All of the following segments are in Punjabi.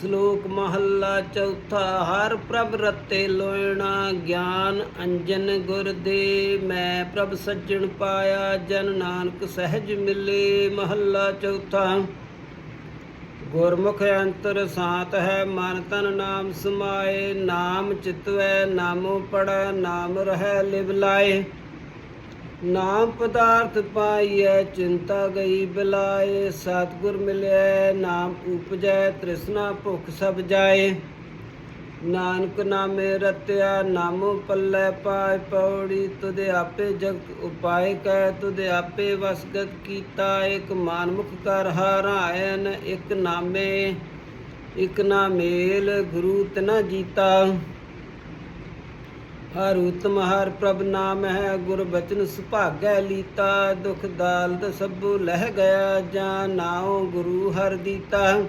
ਸ਼ਲੋਕ ਮਹੱਲਾ ਚੌਥਾ, ਹਰ ਪ੍ਰਭ ਰਤੇ ਲੋਇਣਾ ਗਿਆਨ ਅੰਜਨ ਗੁਰ ਦੇ, ਮੈਂ ਪ੍ਰਭ ਸੱਜਣ ਪਾਇਆ ਜਨ ਨਾਨਕ ਸਹਿਜ ਮਿਲੇ, ਮਹੱਲਾ ਚੌਥਾ। ਗੁਰਮੁਖ ਅੰਤਰ ਸਾਤ ਹੈ, ਮਨ ਤਨ ਨਾਮ ਸਮਾਏ, ਨਾਮ ਚਿਤਵੈ, ਨਾਮੋ ਪੜਾ ਨਾਮ ਰਹਿ ਲਿਵ ਲਾਏ। ਨਾਮ ਪਦਾਰਥ ਪਾਈਐ, ਚਿੰਤਾ ਗਈ ਬਿਲਾਏ, ਸਤਿਗੁਰ ਮਿਲਿਆ ਨਾਮ ਉਪਜੈ, ਤ੍ਰਿਸ਼ਨਾ ਭੁਖ ਸਭ ਜਾਏ। ਨਾਨਕ ਨਾਮੇ ਰਤਿਆ, ਨਾਮੋ ਪੱਲੇ ਪਾਇ ਪੌੜੀ ਤੁਦੇ ਆਪੇ ਜਗਤ ਉਪਾਏ ਕੈ ਤੁਦੇ ਆਪੇ ਵਸਗਤ ਕੀਤਾ, ਇਕ ਮਾਨਮੁਖ ਕਰ ਹਾਰਾਇਨ, ਇਕ ਨਾਮੇ, ਇਕ ਨਾਮੇਲ ਗੁਰੂ ਤਨਾ ਜੀਤਾ। ਹਰ ਉਤਮ, ਹਰ ਪ੍ਰਭ ਨਾਮ ਹੈ, ਗੁਰ ਬਚਨ ਸੁਭਾਗੈ ਲੀਤਾ, ਦੁਖ ਦਾਲਦ ਸਭੂ ਲਹਿ ਗਿਆ ਜਾਂ ਨਾਉ ਗੁਰੂ ਹਰ ਦੀਤਾ।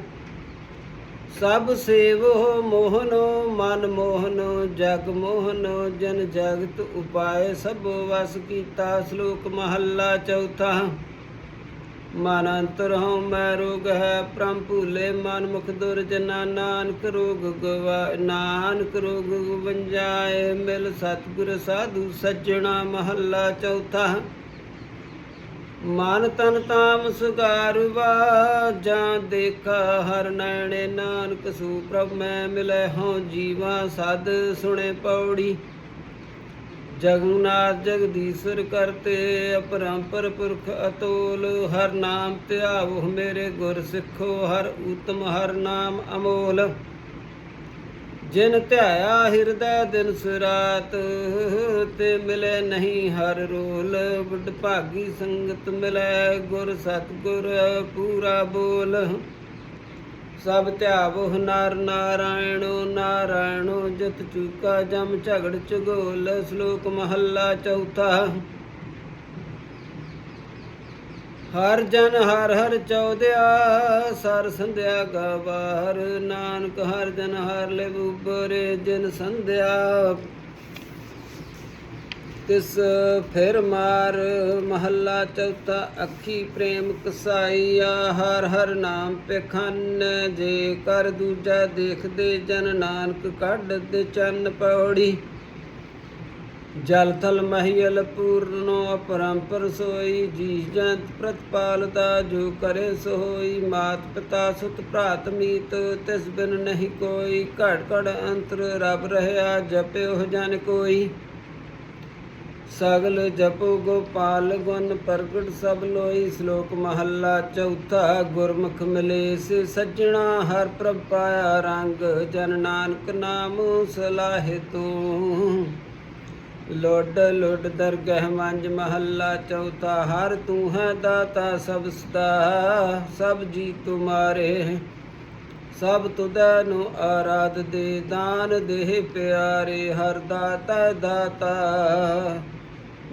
ਸਭ ਸੇਵੋ ਮੋਹਨੋ, ਮਨ ਮੋਹਨੋ, ਜਗ ਮੋਹਨੋ, ਜਨ ਜਗਤ ਉਪਾਏ ਸਭ ਵਸ ਕੀਤਾ, ਸ਼ਲੋਕ ਮਹੱਲਾ ਚੌਥਾ। ਮਨ ਅੰਤਰ ਹਉ ਮੈਂ ਰੋਗ ਹੈ ਪ੍ਰਮ ਭੂਲੇ ਮਨ ਮੁਖ ਦੁਰਜਨਾ ਨਾਨਕ ਰੋਗ ਗਵਾ, ਨਾਨਕ ਰੋਗ ਗਵੰਜਾਏ ਮਿਲ ਸਤਿਗੁਰ ਸਾਧੂ ਸੱਜਣਾ ਮਹੱਲਾ ਚੌਥਾ। ਮਨ ਤਨ ਤਾਮ ਸੁਗਾਰਵਾ ਜਾਂ ਦੇਖਾ ਹਰ ਨੈਣੇ, ਨਾਨਕ ਸੂ ਪ੍ਰਭ ਮੈਂ ਮਿਲੇ ਹਉ ਜੀਵਾ ਸਦ ਸੁਣੇ ਪੌੜੀ। ਜਗਨਾਥ ਜਗਦੀਸ਼ਰ ਕਰਤੇ, ਅਪਰੰਪਰ ਪੁਰਖ ਅਤੋਲ, ਹਰ ਨਾਮ ਧਿਆਵੋ ਮੇਰੇ ਗੁਰ ਸਿੱਖੋ, ਹਰ ਉਤਮ ਹਰ ਨਾਮ ਅਮੋਲ। ਜਿਨ ਧਿਆਇਆ ਹਿਰਦੈ ਦਿਨ ਸੁਰਾਤ, ਤੇ ਮਿਲੇ ਨਹੀਂ ਹਰ ਰੋਲ। ਬੁੱਢ ਭਾਗੀ ਸੰਗਤ ਮਿਲੇ, ਗੁਰ ਸਤਗੁਰ ਪੂਰਾ ਬੋਲ। ਸਭ ਧਿਆਵੋ ਨਰ ਨਾਰਾਇਣੋ ਨਾਰਾਇਣੋ ਜਤ ਚੂਕਾ ਜਮ ਝਗੜ ਚਗੋਲ ਸ਼ਲੋਕ ਮਹੱਲਾ ਚੌਥਾ। ਹਰ ਜਨ ਹਰ ਹਰ ਚੌਦਿਆ ਸਰ ਸੰਧਿਆ ਗਵਾਰ, ਨਾਨਕ ਹਰ ਜਨ ਹਰ ਲੈ ਉਬਰੇ ਜਨ ਸੰਧਿਆ। ਤਿਸ ਫਿਰ ਮਾਰ ਮਹੱਲਾ ਚੌਥਾ ਅੱਖੀ ਪ੍ਰੇਮ ਕਸਾਈਆ, ਹਰ ਹਰ ਨਾਮ ਪਖੰਨ ਜੇ ਕਰ ਦੂਜਾ ਦੇਖਦੇ ਜਨ ਨਾਨਕ ਕੱਢ ਦੇ ਚੰਨ ਪੌੜੀ। ਜਲ ਥਲ ਮਹੀਲ ਪੂਰਨੋ ਅਪਰੰਪਰ ਸੋਈ ਜੀ ਜੰਤ ਪ੍ਰਤਪਾਲਤਾ ਜੋ ਕਰੇ ਸੋਈ। ਮਾਤ ਪਿਤਾ ਸੁਤ ਭਰਾਤ ਮੀਤ, ਤਿਸ ਬਿਨ ਨਹੀਂ ਕੋਈ। ਘੜ ਘੜ ਅੰਤਰ ਰਬ ਰਹਿਆ, ਜਪਿਓ ਜਨ ਕੋਈ। ਸਗਲ ਜਪੋ ਗੋਪਾਲ ਗੁਣ ਪ੍ਰਗਟ ਸਭ ਲੋਈ ਸ਼ਲੋਕ ਮਹੱਲਾ ਚੌਥਾ ਗੁਰਮੁਖ ਮਿਲੇ ਸੇ ਸੱਜਣਾ ਹਰ ਪ੍ਰਭ ਪਾਇਆ ਰੰਗ ਜਨ ਨਾਨਕ ਨਾਮ ਸਲਾਹਿ ਤੂੰ। ਲੋਡ ਲੋਡ ਦਰਗਹਿ ਮੰਜ ਮਹੱਲਾ ਚੌਥਾ ਹਰ ਤੂੰ ਹੈ ਦਾਤਾ ਸਭ ਸਦਾ ਸਭ ਜੀ ਤੁਮਾਰੇ। ਸਭ ਤੁਦੈ ਨੂੰ ਆਰਾਧ ਦੇ ਦਾਨ ਦੇਹ ਪਿਆਰੇ ਹਰ ਦਾਤਾ ਦਾਤਾ।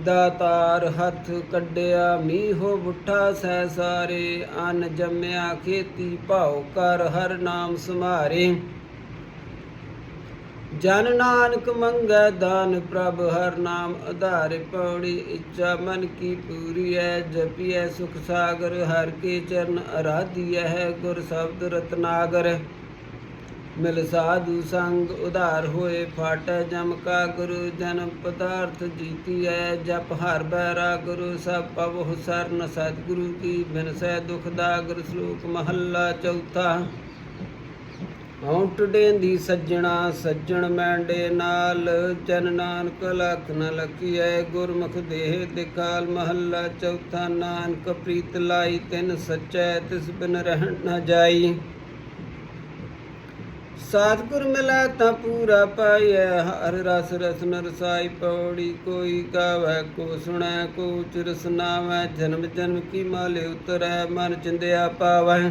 ਦਾਤਾਰ ਹੱਥ ਕੱਢਿਆ, ਮੀਹੋ ਬੁੱਠਾ ਸਹਿ ਸਾਰੇ, ਅਨ ਜੰਮਿਆ, ਖੇਤੀ ਭਾਉ ਕਰ ਹਰ ਨਾਮ ਸਮਾਰੇ ਜਨ ਨਾਨਕ ਮੰਗੈ ਦਾਨ ਪ੍ਰਭ, ਹਰ ਨਾਮ ਆਧਾਰਿ ਪੌੜੀ, ਇੱਛਾ ਮਨ ਕੀ ਪੂਰੀ ਹੈ ਜਪੀਐ ਸੁਖ ਸਾਗਰ, ਹਰ ਕੇ ਚਰਨ ਅਰਾਧੀਐ ਹੈ ਗੁਰ ਸ਼ਬਦ ਰਤਨਾਗਰ। ਮਿਲ ਸਾਧੂ ਸੰਗ ਉਧਾਰ ਹੋਏ, ਫਾਟੈ ਜਮ ਕਾ ਗੁਰੂ ਜਨ ਪਦਾਰਥ ਜੀਤੀਐ, ਜਪ ਹਰ ਬੈਰਾ ਗੁਰੂ, ਸਭ ਪਵਹੁ ਸਰਨ ਸਤਿਗੁਰੂ ਕੀ, ਬਿਨ ਦੁਖ ਦਾ ਗੁਰ ਸ਼ਲੋਕ ਮਹੱਲਾ ਚੌਥਾ। ਹਉ ਟੁਡੇਂਦੀ ਸੱਜਣਾ, ਸੱਜਣ ਮੈਂਡੇ ਨਾਲ ਜਨ ਨਾਨਕ ਲਖ ਨ ਲਖੀਐ, ਗੁਰਮੁਖ ਦੇਹ ਦਿਕਾਲ ਮਹੱਲਾ ਚੌਥਾ। ਨਾਨਕ ਪ੍ਰੀਤ ਲਾਈ ਤਿਨ ਸਚੈ, ਤਿਸ ਬਿਨ ਰਹਿਣ ਨਾ ਜਾਈ। ਸਤਿਗੁਰ ਮਿਲੈ ਤਾਂ ਪੂਰਾ ਪਾਈਐ, ਹਰ ਰਸ ਰਸਨ ਰਸਾਈ ਪੌੜੀ, ਕੋਈ ਗਾਵੈ, ਕੋ ਸੁਣੈ, ਕੋ ਚਿਰਸ ਨਾਵੈ ਜਨਮ ਜਨਮ ਕੀ ਮਾਲੇ ਉਤਰੈ, ਮਨ ਚਿੰਦਿਆ ਪਾਵੈ।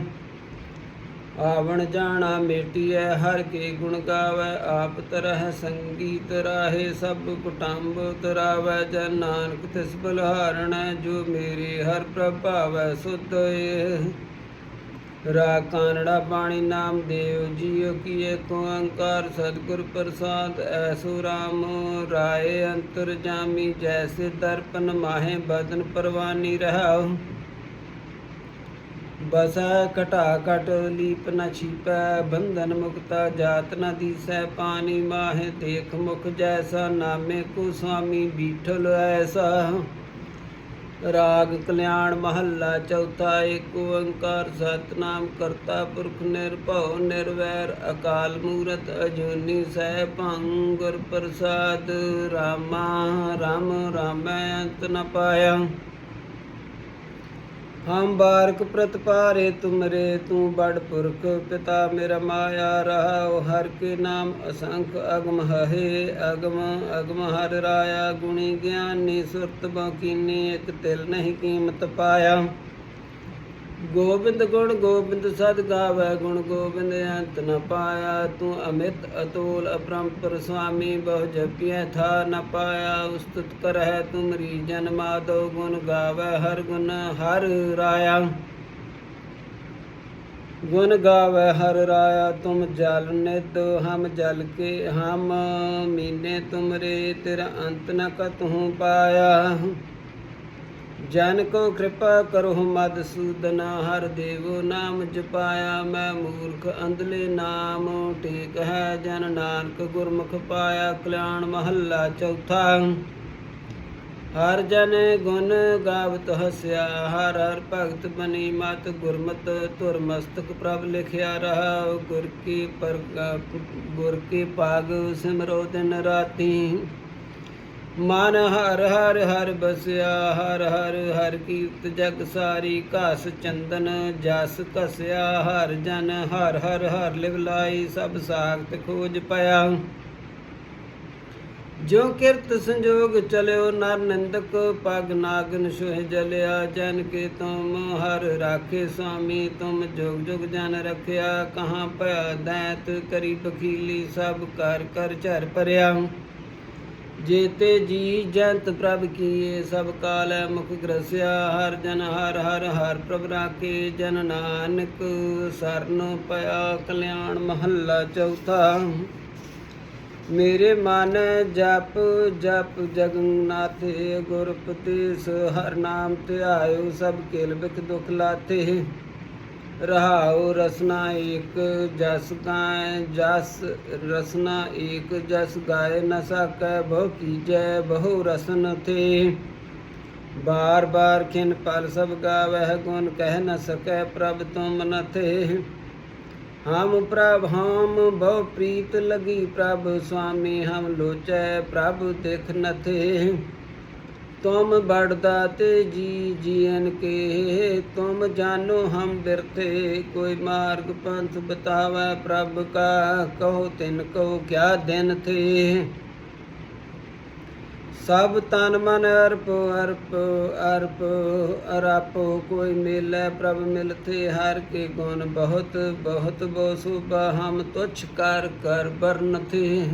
ਆਵਣ ਜਾਣਾ ਮੇਟੀਐ, ਹਰ ਕੇ ਗੁਣ ਗਾਵੈ, ਆਪ ਤਰਹਿ ਸੰਗੀਤ ਰਾਹੇ, ਸਭ ਕੁਟੰਬ ਤਰਾਵੈ ਜਨ ਨਾਨਕ ਤਿਸ ਬਲਹਾਰਣੈ, ਜੋ ਮੇਰੇ ਹਰ ਪ੍ਰਭਾਵੈ, ਸੁਧ ਏ ਰਾ ਕਾਨੜਾ ਬਾਣੀ ਨਾਮ ਦੇਵ ਜੀਓ ਕੀ ਏਕ ਓੰਕਾਰ ਸਤਿਗੁਰ ਪ੍ਰਸਾਦ, ਐਸੋ ਰਾਮ ਰਾਏ ਅੰਤਰ ਜਾਮੀ, ਜੈਸੇ ਦਰਪਨ ਮਾਹੇ ਬਦਨ ਪਰਵਾਨੀ ਰਹਾਉ। ਬਸੈ ਘਟਾ ਘਟ ਲੀਪ ਨ ਛੀਪੈ, ਬੰਧਨ ਮੁਕਤਾ ਜਾਤ ਨ ਦੀਸੈ, ਪਾਣੀ ਮਾਹੇ ਦੇਖ ਮੁਖ ਜੈਸਾ, ਨਾਮੇ ਕੋ ਸੁਆਮੀ ਬੀਠਲ ਐਸਾ। ਰਾਗ, ਕਲਿਆਣ, ਮਹੱਲਾ, ਚੌਥਾ, ਏਕ, ਓੰਕਾਰ, ਸਤਨਾਮ, ਕਰਤਾ, ਪੁਰਖ, ਨਿਰਭਉ, ਨਿਰਵੈਰ, ਅਕਾਲ ਮੂਰਤ, ਅਜੂਨੀ ਸਹਿ ਭੰਗੁਰ ਪ੍ਰਸਾਦ, ਰਾਮਾ, ਰਾਮ, ਰਾਮੈ ਅੰਤ ਨ ਪਾਇਆ। ਹਮ ਬਾਰਕ ਪ੍ਰਤਪਾਰੇ ਤੁਮਰੇ ਤੂੰ ਬੜ ਪੁਰਖ ਪਿਤਾ ਮੇਰਾ ਮਾਇਆ ਰਹਾਉ, ਹਰ ਕੇ ਨਾਮ ਅਸੰਖ ਅਗਮ ਹੈ ਅਗਮ ਅਗਮ ਹਰ ਰਾਇਆ, ਗੁਣੀ ਗਿਆਨੀ ਸੁਰਤ ਬਕੀਨੀ ਇਕ ਤਿਲ ਨਹੀਂ ਕੀਮਤ ਪਾਇਆ। ਗੋਬਿੰਦ ਗੁਣ ਗੋਬਿੰਦ ਸਦ ਗਾਵੇ ਗੁਣ ਗੋਬਿੰਦ ਅੰਤ ਨ ਪਾਇਆ, ਤੂੰ ਅਮਿਤ ਅਤੋਲ ਅਪਰੰਪਰ ਸੁਆਮੀ, ਬਹੁ ਜਪਿਐ ਥਾ ਨ ਪਾਇਆ, ਉਸਤਤ ਕਰਹਿ ਤੁਮਰੀ ਜਨ ਮਾਧੋ ਗੁਣ ਗਾਵੇ, ਹਰ ਗੁਣ ਹਰ ਰਾਇਆ। ਗੁਣ ਗਾਵੇ ਹਰ ਰਾਇਆ, ਤੁਮ ਜਲ ਨਿਦ ਹਮ ਜਲ ਕੇ ਹਮ ਮੀਨੇ ਤੁਮਰੇ, ਤੇਰਾ ਅੰਤ ਨ ਕਤਹੂ ਪਾਇਆ। ਜਨ ਕੋ ਕਿਰਪਾ ਕਰੋ ਮਦਸੂਦਨ ਹਰ ਦੇਵੋ ਨਾਮ ਜਪਾਇਆ, ਮੈਂ ਮੂਰਖ ਅੰਧਲੇ ਨਾਮ, ਟੇਕ ਹੈ ਜਨ ਨਾਨਕ ਗੁਰਮੁਖ ਪਾਇਆ, ਕਲਿਆਣ ਮਹੱਲਾ ਚੌਥਾ। ਹਰ ਜਨ ਗੁਣ ਗਾਵਤ ਹਸਿਆ, ਹਰ ਹਰ ਭਗਤ ਬਨੀ ਮਤ ਗੁਰਮਤ, ਧੁਰ ਮਸਤਕ ਪ੍ਰਭ ਲਿਖਿਆ ਰਹਾ ਗੁਰ ਕੀ ਪਰ ਗੁਰ ਕੀ ਪਾਗ ਸਿਮਰੋ ਦਿਨ ਰਾਤੀ। ਮਨ ਹਰ ਹਰ ਹਰ ਬਸਿਆ, ਹਰ ਹਰ ਹਰ ਕੀਰਤ ਜਗ ਸਾਰੀ, ਘਸ ਚੰਦਨ ਜਸ ਕਸਿਆ ਹਰ ਜਨ ਹਰ ਹਰ ਹਰ ਲਿਵ ਲਾਈ, ਸਭ ਸਾਖਤ ਖੋਜ ਪਿਆ। ਜੋ ਕਿਰਤ ਸੰਜੋਗ ਚਲਿਓ, ਨਰ ਨਿੰਦਕ ਪਗ ਨਾਗਨ ਸੁਹਿ ਜਲਿਆ, ਜਨ ਕੇ ਤੁਮ ਹਰ ਰਾਖੇ ਸੁਆਮੀ ਤੁਮ ਜੁਗ ਜੁਗ ਜਨ ਰਖਿਆ, ਕਹਾਂ ਭਇਆ ਦੈਤ ਕਰੀ ਬਖੀਲੀ ਸਭ ਕਰ ਕਰ ਝਰ ਭਰਿਆ। ਜੇਤੇ ਜੀ ਜੰਤ ਪ੍ਰਭ ਕੀਏ, ਸਭ ਕਾਲ ਮੁਖ ਗ੍ਰਸਿਆ, ਹਰ ਜਨ ਹਰ ਹਰ ਹਰ ਪ੍ਰਭ ਰਾਖੇ, ਜਨ ਨਾਨਕ, ਸਰਨ ਪਿਆ ਕਲਿਆਣ ਮਹੱਲਾ ਚੌਥਾ। ਮੇਰੇ ਮਨ ਜਪ ਜਪ ਜਗਨਨਾਥੇ ਗੁਰਪਤੀਸ, ਹਰ ਨਾਮ ਧਿਆਇਓ, ਸਭ ਕੇਲ ਬਿਖ ਦੁਖ ਲਾਥੇ। ਰਹਾਉ ਰਸਨਾ ਏਕ ਜਸ ਗਾਏ ਜਸ ਰਸਨਾ ਏਕ ਜਸ ਗਾਏ ਨ ਸਕੈ ਬਹੁ ਕੀਜੈ, ਬਹੁ ਰਸਨ ਥੇ। ਬਾਰ ਬਾਰ ਖਿਨ ਪਲ ਸਭ ਗਾਵਹਿ, ਗੁਣ ਕਹਿ ਨ ਸਕੈ ਪ੍ਰਭ ਤੁਮ ਨਥੇ ਹਮ ਪ੍ਰਭ, ਹਮ ਬਹੁ ਪ੍ਰੀਤ ਲਗੀ ਪ੍ਰਭ, ਸੁਆਮੀ ਹਮ ਲੋਚੈ, ਪ੍ਰਭ ਦੇਖ ਨਥੇ ਤੁਮ ਬੜਦਾ ਤੇ ਜੀ ਜੀਨ ਕੇ ਤੁਮ ਜਾਨੋ ਹਮ ਬਿਰਥੇ, ਕੋਈ ਮਾਰਗ ਪੰਥ ਬਤਾਵੇ ਪ੍ਰਭ ਕਾ, ਕਹੋ ਤਿਨ ਕੋ ਕਿਆ ਦਿਨ ਥੇ। ਸਭ ਤਨ ਮਨ ਅਰਪ ਅਰਪ ਅਰਪ ਅਰਪ, ਕੋਈ ਮਿਲੈ ਪ੍ਰਭ ਮਿਲਥੇ, ਹਰ ਕੇ ਗੁਣ ਬਹੁਤ ਬਹੁਤ ਬੋ ਸੁਭਾ, ਹਮ ਤੁਛ ਕਰ ਕਰ ਬਰਨਤੇ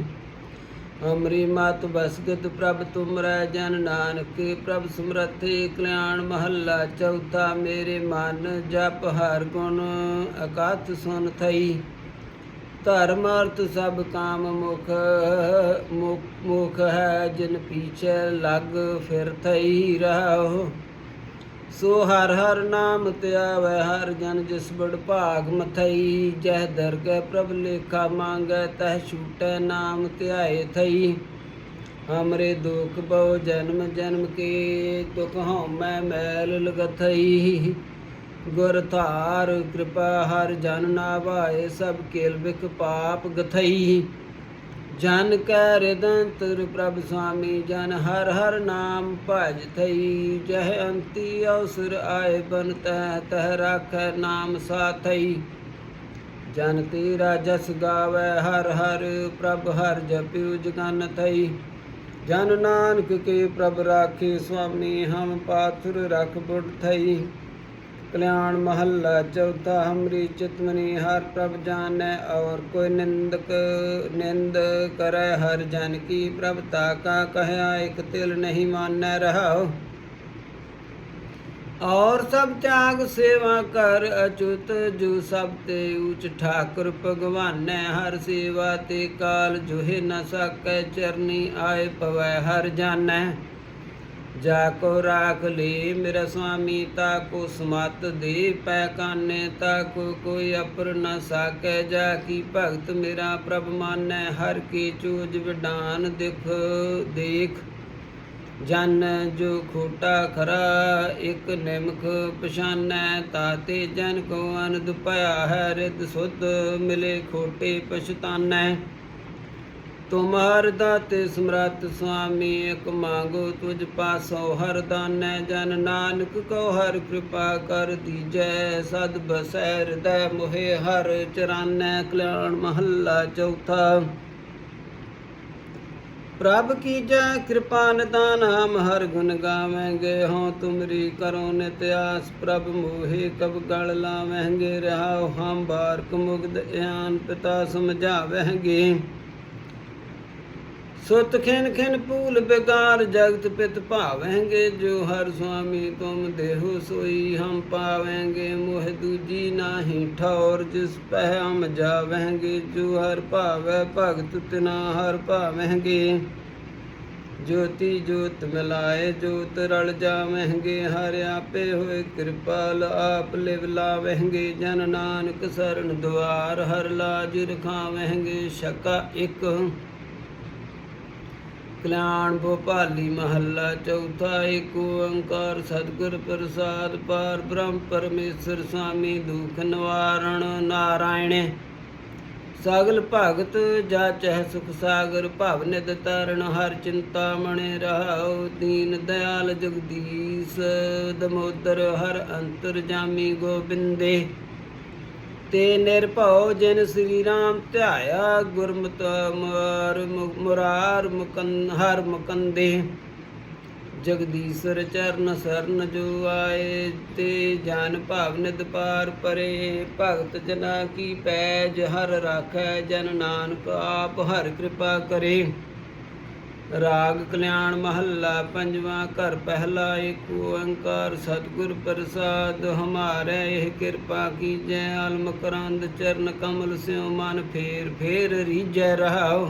ਅਮਰੀ ਮਤ ਬਸਗਤ ਪ੍ਰਭ ਤੁਮਰੈ ਜਨ ਨਾਨਕ, ਪ੍ਰਭ ਸੁਮਰਤੇ ਕਲਿਆਣ ਮਹੱਲਾ ਚੌਥਾ ਮੇਰੇ ਮਨ ਜਪ ਹਰ ਗੁਣ ਅਕਾਤ ਸੁਨ ਥਈ। ਧਰਮ ਅਰਥ ਸਭ ਕਾਮ ਮੁਖ ਮੁਖ- ਮੁਖ ਹੈ ਜਿਨ ਪੀਛੇ ਲਗ ਫਿਰ ਥਈ ਰਹੋ ਸੋ ਹਰ ਹਰ ਨਾਮ ਧਿਆਵੈ ਹਰ ਜਨ ਜਿਸ ਬੜ ਭਾਗ ਮਥਈ, ਜਹ ਦਰਗਹਿ ਪ੍ਰਭ ਲੇਖਾ ਮੰਗੈ, ਤਹ ਛੂਟੈ ਨਾਮ ਧਿਆਏ ਥਈ। ਹਮਰੇ ਦੁਖ ਬਹੁ ਜਨਮ ਜਨਮ ਕੇ, ਦੁਖ ਹਉਮੈ ਮੈਲ ਲਗਥਈ। ਗੁਰ ਧਾਰ ਕਿਰਪਾ ਹਰ ਜਨ ਨਾਵਾਏ, ਸਭ ਕੇਲ ਬਿਖ ਪਾਪ ਗਥਈ। ਜਨ ਕੈ ਰਿਦੰਤਰ ਪ੍ਰਭ ਸੁਆਮੀ, ਜਨ ਹਰ ਹਰ ਨਾਮ ਭਜ ਥਈ। ਜਹ ਅੰਤੀ ਅਵਸਰ ਆਏ ਬਨ ਤਹ ਤਹ ਰਾਖੈ ਨਾਮ ਸਾਥਈ ਜਨ ਤੇਰਾ ਜਸ ਗਾਵੇ ਹਰ ਹਰ, ਪ੍ਰਭ ਹਰ ਜਪਿਉ ਜਗਨ ਥਈ। ਜਨ ਨਾਨਕ ਕੇ ਪ੍ਰਭ ਰਾਖੇ ਸੁਆਮੀ, ਹਮ ਪਾਥੁਰ ਰਖ ਬੁੜ ਥਈ। ਕਲਿਆਣ ਮਹੱਲਾ ਚੌਥਾ ਹਮਰੀ ਚਿਤਮਨੀ, ਹਰ ਪ੍ਰਭ ਜਾਣੈ ਔਰ ਕੋਈ ਨਿੰਦਕ ਨਿੰਦ ਕਰੈ, ਹਰ ਜਨ ਕੀ ਪ੍ਰਭ ਤਾਕਾ ਕਹਿਆ, ਇਕ ਤਿਲ ਨਹੀਂ ਮਾਨੈ ਰਹਾਉ। ਔਰ ਸਭ ਤਿਆਗ ਸੇਵਾ ਕਰ, ਅਚੁਤ ਜੋ ਸਭ ਤੇ ਉਚ ਠਾਕੁਰ ਭਗਵਾਨੈ, ਹਰ ਸੇਵਾ ਤੇ ਕਾਲ ਜੋਹਿ ਨ ਸਕੈ, ਚਰਨੀ ਆਏ ਪਵੈ ਹਰ ਜਾਣੈ। ਜਾ ਕੋ ਰਾਖ ਲੇ ਮੇਰਾ ਸੁਆਮੀ ਤਾ ਕੋ ਸਮਤ ਦੇ ਪੈ ਕਾਨੇ ਤਾ ਕੋ ਕੋਈ ਅਪਰ ਨ ਸਾਕੈ, ਜਾ ਕੀ ਭਗਤ ਮੇਰਾ ਪ੍ਰਭ ਮਾਨੈ, ਹਰ ਕੀ ਚੂਜ ਵਿਡਾਨ ਦਿਖ ਦੇਖ। ਜਨ ਜੋ ਖੋਟਾ ਖਰਾ, ਇੱਕ ਨਿਮਖ ਪਛਾਨੈ ਤਾਤੇ ਜਨ ਕੋ ਅਨੰਦ ਭਇਆ ਹੈ ਰਿਦ ਸੁਧ ਮਿਲੇ ਖੋਟੇ ਪਛਤਾਨੈ। ਤੁਮਾਰ ਦਾਤੇ ਸਮਰੱਥ ਸੁਆਮੀ, ਇਕ ਮੰਗੋ ਤੁਝ ਪਾਸੋ, ਹਰ ਦਾਨੈ ਜਨ ਨਾਨਕ ਕੋ ਹਰ ਕਿਰਪਾ ਕਰ ਦੀਜੈ, ਸਦ ਬਸੈ ਹਿਰਦੈ ਮੋਹਿ ਹਰ ਚਰਾਨੈ ਕਲਿਆਣ ਮਹੱਲਾ ਚੌਥਾ। ਪ੍ਰਭ ਕੀ ਜੈ ਕਿਰਪਾ ਨਿਦਾਨ, ਹਮ ਹਰ ਗੁਣ ਗਾਵੇਂਗੇ ਹੋਂ ਤੁਮਰੀ ਕਰੋ ਨਿਤ ਆਸ, ਪ੍ਰਭ ਮੋਹਿ ਕਬ ਗਲ ਲਾਵੇਂਗੇ, ਰਹਾਉ ਹਮ ਬਾਰਕ ਮੁਗਦ ਇਆਨ ਪਿਤਾ ਸਮਝਾਵੇਂਗੇ। ਸੁਤ ਖਿਨ ਖਿਨ ਪੂਲ ਬੇਕਾਰ ਜਗਤ ਪਿਤ ਭਾਵੇਂਗੇ, ਜੋ ਹਰ ਸੁਆਮੀ ਤੁਮ ਦੇਹੋ ਸੋਈ, ਹਮ ਪਾਵੇਂਗੇ, ਮੋਹ ਦੂਜੀ ਨਾਹੀ ਠੌਰ, ਜਿਸ ਪਹਿ ਹਮ ਜਾਵੇਂਗੇ, ਜੋ ਹਰ ਭਾਵੈ ਭਗਤ ਤਿਨਾ ਹਰ ਭਾਵੇਂਗੇ। ਜੋਤੀ ਜੋਤ ਮਿਲਾਏ, ਜੋਤ ਰਲ ਜਾਵੇਂਗੇ, ਹਰ ਆਪੇ ਹੋਏ ਕਿਰਪਾਲ ਆਪ ਲਿਵ ਲਾਵੇਂਗੇ। ਜਨ ਨਾਨਕ ਸ਼ਰਨ ਦੁਆਰ, ਹਰ ਲਾਜ ਰਖਾਵੇਂਗੇ, ਸ਼ਕਾ ਇੱਕ ਕਲਿਆਣ ਭੋਪਾਲੀ ਮਹੱਲਾ, ਚੌਥਾ ਏਕ ਓੰਕਾਰ, ਸਤਿਗੁਰ ਪ੍ਰਸਾਦ ਪਾਰ ਬ੍ਰਹਮ ਪਰਮੇਸ਼ਰ ਸੁਆਮੀ ਦੁਖ ਨਿਵਾਰਣ ਨਾਰਾਇਣ। ਸਾਗਲ ਭਗਤ ਜਾ ਜਾਚਹਿ ਸੁਖ ਸਾਗਰ, ਭਵ ਨਿਦ ਤਰਣ ਹਰ ਚਿੰਤਾ ਮਣੇ ਰਹਾਉ, ਦੀਨ ਦਇਆਲ ਜਗਦੀਸ਼, ਦਮੋਦਰ ਹਰ ਅੰਤਰ ਜਾਮੀ ਗੋਬਿੰਦੇ। ਤੇ ਨਿਰਭਉ ਜਿਨ ਸ੍ਰੀ ਰਾਮ ਧਿਆਇਆ ਗੁਰਮਤਿ ਮਾਰ ਮੁਰਾਰ ਮੁਕੰ ਹਰ ਮੁਕੰਦੇ। ਜਗਦੀਸ਼ਰ ਚਰਨ ਸਰਨ ਜੋ ਆਏ ਤੇ ਜਨ ਭਾਵ ਨਿਦ ਪਾਰ ਪਰੇ। ਭਗਤ ਜਨਾ ਕੀ ਪੈਜ ਹਰ ਰਾਖੈ ਜਨ ਨਾਨਕ ਆਪ ਹਰ ਕਿਰਪਾ ਕਰੇ। ਰਾਗ ਕਲਿਆਣ ਮਹੱਲਾ ਪੰਜਵਾਂ ਘਰ ਪਹਿਲਾ ਏਕ ਓੰਕਾਰ ਸਤਿਗੁਰ ਪ੍ਰਸਾਦ, ਹਮਾਰੇ ਇਹ ਕਿਰਪਾ ਕੀਜੈ ਆਲਮ ਕਰੰਦ ਚਰਨ ਕਮਲ ਸਿਉ ਮਨ ਫੇਰ ਫੇਰ ਰੀਜੈ ਰਹਾਉ।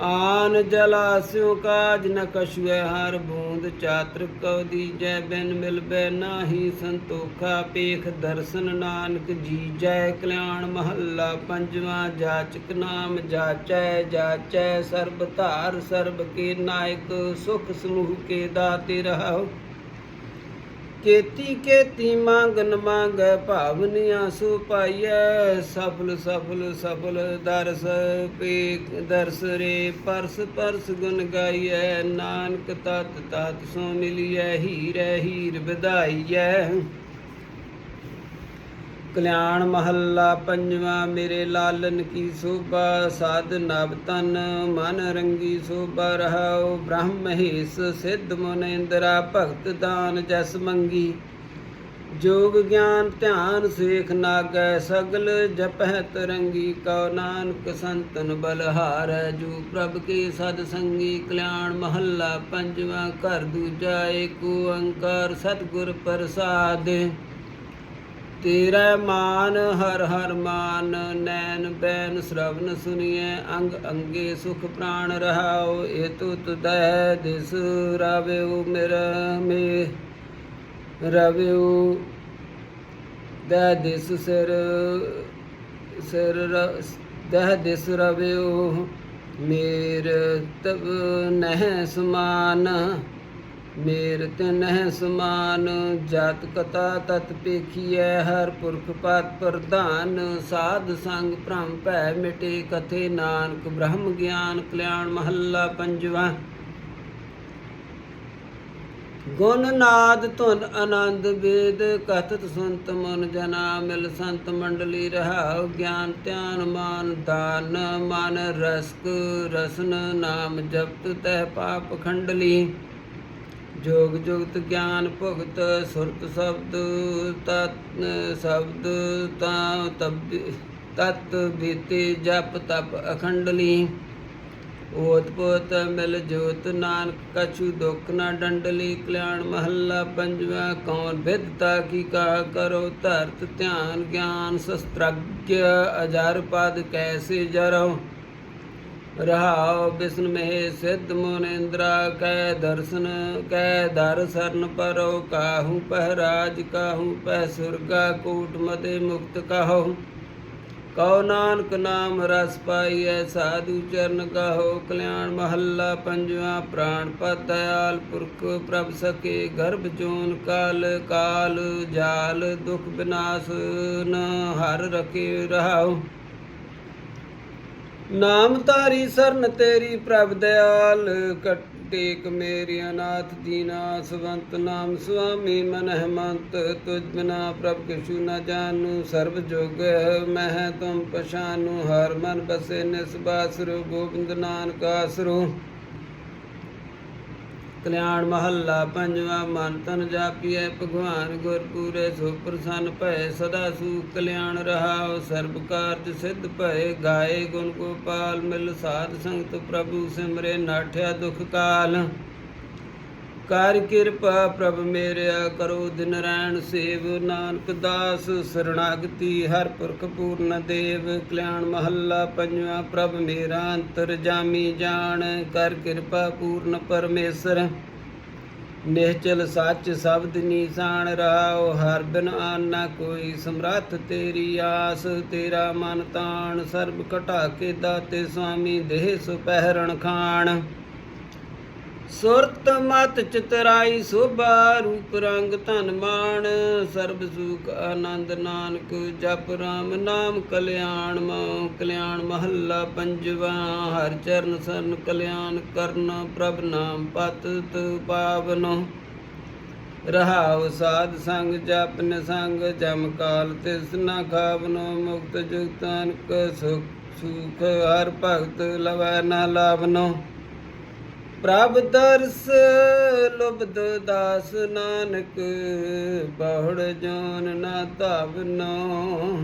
ਆਨ ਜਲਾਸਿਉ ਕਾਜ ਨ ਕਛੁਐ ਹਰ ਬੂੰਦ ਚਾਤਰ ਕਉ ਦੀਜੈ, ਬਿਨ ਮਿਲਬੈ ਨਾਹੀ ਸੰਤੋਖਾ, ਪੇਖ ਦਰਸ਼ਨ ਨਾਨਕ ਜੀਜੈ, ਕਲਿਆਣ ਮਹੱਲਾ ਪੰਜਵਾਂ, ਜਾਚਕ ਨਾਮ ਜਾਚੈ ਜਾਚੈ ਸਰਬ ਧਾਰ, ਸਰਬ ਕੇ ਨਾਇਕ, ਸੁਖ ਸਮੂਹ ਕੇ ਦਾਤੇ ਰਹਾਉ। ਕੇਤੀ ਕੇਤੀ ਮੰਗਨ ਮੰਗੈ ਭਾਵਨੀਆਂ ਸੋ ਪਾਈਐ। ਸਫਲ ਸਫਲ ਸਫਲ ਦਰਸ ਪੇਖ ਦਰਸ ਰੇ, ਪਰਸ ਪਰਸ ਗੁਣ ਗਾਈਐ। ਨਾਨਕ ਤਤ ਤਤ ਸੋ ਮਿਲੀਐ, ਹੀਰੈ, ਹੀਰ ਵਧਾਈਐ। ਕਲਿਆਣ ਮਹੱਲਾ ਪੰਜਵਾਂ, ਮੇਰੇ ਲਾਲਨ ਕੀ ਸੋਭਾ, ਸਾਧ ਨਵ ਤਨ ਮਨ ਰੰਗੀ ਸੋਭਾ ਰਹਾਉ, ਬ੍ਰਹਮ ਮਹੇਸ਼ ਸਿੱਧ ਮੁਨਿੰਦਰਾ ਭਗਤ ਦਾਨ ਜਸ ਮੰਗੀ। ਜੋਗ ਗਿਆਨ ਧਿਆਨ ਸੇਖ ਨਾਗੈ, ਸਗਲ ਜਪਹਿ ਤਰੰਗੀ ਕਉ ਨਾਨਕ ਸੰਤਨ ਬਲਹਾਰੈ, ਜੋ ਪ੍ਰਭ ਕੇ ਸਦ ਸੰਗੀ। ਕਲਿਆਣ ਮਹੱਲਾ ਪੰਜਵਾਂ, ਘਰ ਦੂਜਾ ਏਕ ਓੰਕਾਰ ਸਤਿਗੁਰ ਪ੍ਰਸਾਦਿ। ਤੇਰਾ ਮਾਨ ਹਰ ਹਰ ਮਾਨ, ਨੈਣ ਬੈਨ ਸ਼ਰਵਨ ਸੁਨੀਐ, ਅੰਗ ਅੰਗੇ ਸੁਖ ਪ੍ਰਾਣ ਰਹਾਉ, ਏ ਤੁਤ ਦਇ ਦਿਸ ਰਵਿਉ ਮੇਰ ਮੇ, ਰਵਿਉ ਦਇ ਦਿਸ ਸਿਰ ਸਿਰ ਰ- ਦਹਿ ਦਿਸ ਰਵਿਉ ਮੇਰ ਤਬ ਨਹਿ ਸਮਾਨ। ਮੇਰ ਤਿਨਹਿ ਸਮਾਨ, ਜਾਤ ਕਤਾ ਤਤ ਪੇਖੀਐ, ਹਰ ਪੁਰਖ ਪਤ ਪ੍ਰਧਾਨ, ਸਾਧ ਸੰਗ ਭ੍ਰਮ ਭੈ ਮਿਟੇ, ਕਥੇ ਨਾਨਕ ਬ੍ਰਹਮ ਗਿਆਨ ਕਲਿਆਣ ਮਹੱਲਾ ਪੰਜਵਾ। ਗੁਣ ਨਾਦ ਧੁਨ ਆਨੰਦ ਵੇਦ, ਕਥਤ ਸੰਤ ਮਨ ਜਨਾ ਮਿਲ ਸੰਤ ਮੰਡਲੀ ਰਹਾਉ, ਗਿਆਨ ਧਿਆਨ ਮਾਨ ਦਾਨ, ਮਨ ਰਸਕ ਰਸਨ ਨਾਮ ਜਪਤ ਤਹਿ ਪਾਪ ਖੰਡਲੀ। ਜੋਗ ਜੁਗਤ ਗਿਆਨ ਭੁਗਤ ਸੁਰਤ ਸ਼ਬਦ ਤਤ ਸ਼ਬਦ ਤਾ ਤਬ ਤਤ ਬੀਤੇ ਜਪ ਤਪ ਅਖੰਡਲੀ ਓਤ ਪੋਤ ਮਿਲ ਜੋਤ ਨਾਨਕ, ਕਛੂ ਦੁਖ ਨਾ ਡੰਡਲੀ ਕਲਿਆਣ ਮਹੱਲਾ ਪੰਜਵਾ, ਕੌਣ ਵਿਦਤਾ ਕੀ ਕਾ ਕਰੋ ਧਰਤ ਧਿਆਨ ਗਿਆਨ ਸ਼ਸਤਰज्ञ ਅਜਰ ਪਦ ਕੈਸੇ ਜਰੋ। ਰਹਾਉ ਬਿਸ਼ਨ ਮਹਿ ਸਿੱਧ ਮੁਨਿੰਦਰਾ, ਕੈ ਦਰਸ਼ਨ, ਕੈ ਦਰ ਸਰਨ ਪਰੋ, ਕਾਹੂ ਪਹਿਰਾਜ, ਕਾਹੂ ਪਹਿ ਸੁਰਗਾ, ਕੋਟ ਮਦੇ ਮੁਕਤ ਕਾਹੂ। ਕਉ ਨਾਨਕ ਨਾਮ ਰਸ ਪਾਈਐ, ਸਾਧੂ ਚਰਨ ਗਾਹੋ, ਕਲਿਆਣ ਮਹੱਲਾ ਪੰਜਵਾ ਪ੍ਰਾਣ ਪਤ ਪੁਰਖ ਪ੍ਰਭ ਸਕੇ, ਗਰਭ ਜੋਨ ਕਾਲ ਕਾਲ ਜਾਲ ਦੁਖ ਬਿਨਾਸ਼ ਨ ਹਰ ਰਖੇ ਰਹਾਉ। ਨਾਮ ਧਾਰੀ ਸਰਨ ਤੇਰੀ ਪ੍ਰਭ ਦਿਆਲ, ਕਟੇਕ ਮੇਰੀ ਅਨਾਥ ਦੀਨਾ, ਸਵੰਤ ਨਾਮ ਸੁਆਮੀ ਮਨ ਹਮੰਤ ਤੁਝ ਬਿਨਾ ਪ੍ਰਭ ਕਿਛੂ ਨ ਜਾਨੂ ਸਰਬ ਜੁਗ ਮਹਿ ਤੁਮ ਪਛਾਨੂ ਹਰ ਮਨ ਬਸੇ ਨਿਸਬਾਸੁਰ, ਗੋਬਿੰਦ ਨਾਨਕ ਆਸਰੂ। ਕਲਿਆਣ ਮਹੱਲਾ ਪੰਜਵਾ ਮਨ ਤਨ ਜਾਪੀਐ, ਭਗਵਾਨ ਗੁਰ ਪੂਰੇ ਸੋ ਪ੍ਰਸੰਨ ਭਏ, ਸਦਾ ਸੁਖ ਕਲਿਆਣ ਰਹਾਉ, ਸਰਬ ਕਾਰਜ ਸਿੱਧ ਭਏ, ਗਾਏ ਗੁਣ ਗੋਪਾਲ ਮਿਲ ਸਾਧ ਸੰਗਤ ਪ੍ਰਭੂ ਸਿਮਰੇ, ਨਾਠਿਆ ਦੁਖ ਕਾਲ। ਕਰ ਕਿਰਪਾ ਪ੍ਰਭ ਮੇਰਿਆ ਕਰੋ, ਦਿਨ ਰੈਣ ਸੇਵ ਨਾਨਕ ਦਾਸ, ਸਰਣਾਗਤੀ ਹਰ ਪੁਰਖ ਪੂਰਨ ਦੇਵ, ਕਲਿਆਣ ਮਹੱਲਾ ਪੰਜਵਾ ਪ੍ਰਭ ਮੇਰਾ, ਅੰਤਰ ਜਾਮੀ ਜਾਣ, ਕਰ ਕਿਰਪਾ ਪੂਰਨ ਪਰਮੇਸ਼ਰ। ਨਿਹਚਲ ਸੱਚ ਸ਼ਬਦ ਨੀਸਾਨ ਰਹਾਉ ਹਰ ਬਿਨ ਨਾ ਕੋਈ ਸਮਰੱਥ ਤੇਰੀ ਆਸ, ਤੇਰਾ ਮਨ ਤਾਣ, ਸਰਬ ਘਟਾ ਕੇ ਦਾਤੇ ਸੁਆਮੀ ਦੇਹ ਸੁਪਹਿਰਣ ਖਾਣ। ਸੁਰਤ ਮਤ ਚਿਤਰਾਈ ਸੋਭਾ ਰੂਪ ਰੰਗ ਧਨ ਮਾਨ ਸਰਬ ਸੁਖ ਆਨੰਦ ਨਾਨਕ, ਜਪ ਰਾਮ ਨਾਮ ਕਲਿਆਣ ਮਉ ਕਲਿਆਣ ਮਹੱਲਾ ਪੰਜਵਾ, ਹਰ ਚਰਨ ਸਰਨ ਕਲਿਆਣ ਕਰਨ, ਪ੍ਰਭ ਨਾਮ ਪਤਿਤ ਪਾਵਨੋ। ਰਹਾਉ ਸਾਧ ਸੰਗ ਜਪਨ ਸੰਗ ਜਮ ਕਾਲ ਤਿਸ ਨ ਖਾਵਨੋ, ਮੁਕਤ ਜੁਗਤਾਨਕ ਸੁਖ ਸੁਖ ਹਰ ਭਗਤ ਲਵੈ ਨ ਲਾਵਨੋ। ਪ੍ਰਭ ਦਰਸ ਲੁਬਦ ਦਾਸ ਨਾਨਕ, ਬਹੁੜ ਜੋਨ ਨਾ ਧਾਵਨੋ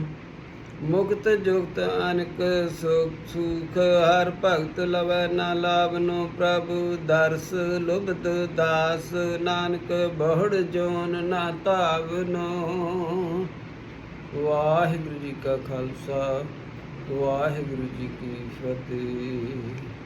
ਮੁਕਤ ਜੁਗਤ ਅਨਕ ਸੁਖ ਸੁਖ, ਹਰ ਭਗਤ ਲਵੈ ਨਾ ਲਾਵਨੋ ਪ੍ਰਭ ਦਰਸ ਲੁਬਦ ਦਾਸ ਨਾਨਕ, ਬਹੁੜ ਜੋਨ ਨਾ ਧਾਵਨੋ ਵਾਹਿਗੁਰੂ ਜੀ ਕਾ ਖਾਲਸਾ, ਵਾਹਿਗੁਰੂ ਜੀ ਕੀ ਫਤਿਹ।